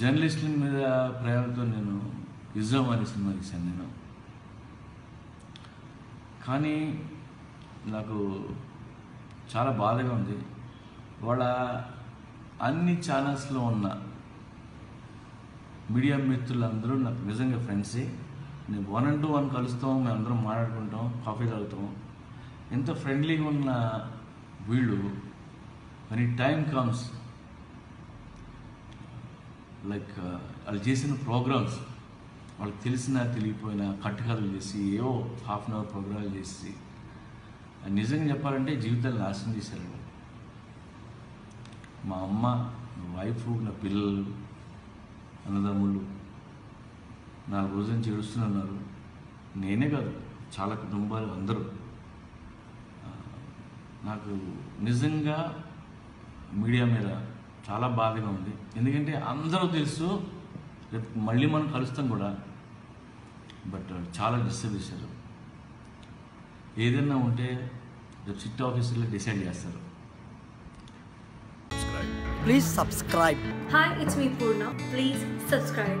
జర్నలిస్టుల మీద ప్రేమతో నేను యుద్ధం అనే సినిమా తీశాను నేను కానీ నాకు చాలా బాధగా ఉంది. వాళ్ళ అన్ని ఛానల్స్లో ఉన్న మీడియా మిత్రులందరూ నాకు నిజంగా ఫ్రెండ్సే. నేను వన్ అండ్ టూ వన్ కలుస్తాం మేమందరం మాట్లాడుకుంటాం కాఫీ తాగుతాం. ఎంత ఫ్రెండ్లీగా ఉన్న వీళ్ళు when టైం కమ్స్ లైక్ వాళ్ళు చేసిన ప్రోగ్రామ్స్ వాళ్ళకి తెలిసినా తెలియపోయినా కట్టుకథలు చేసి ఏవో హాఫ్ అన్ అవర్ ప్రోగ్రాలు చేసి నిజంగా చెప్పాలంటే జీవితాలు నాశనం చేశారు వాళ్ళు. మా అమ్మ నా వైఫ్ నా పిల్లలు అన్నదమ్ముళ్ళు నాలుగు రోజుల నుంచి ఏడుస్తున్నారు నేనే కాదు చాలా కుటుంబాలు అందరూ నాకు నిజంగా మీడియా మీద చాలా బాధగా ఉంది ఎందుకంటే అందరూ తెలుసు రేపు మళ్ళీ మనం కలుస్తాం కూడా బట్ చాలా డిస్టర్బ్ చేశారు ఏదైనా ఉంటే రేపు సిట్ ఆఫీసర్లో డిసైడ్ చేస్తారు Please subscribe. Hi, it's me Purna. Please subscribe.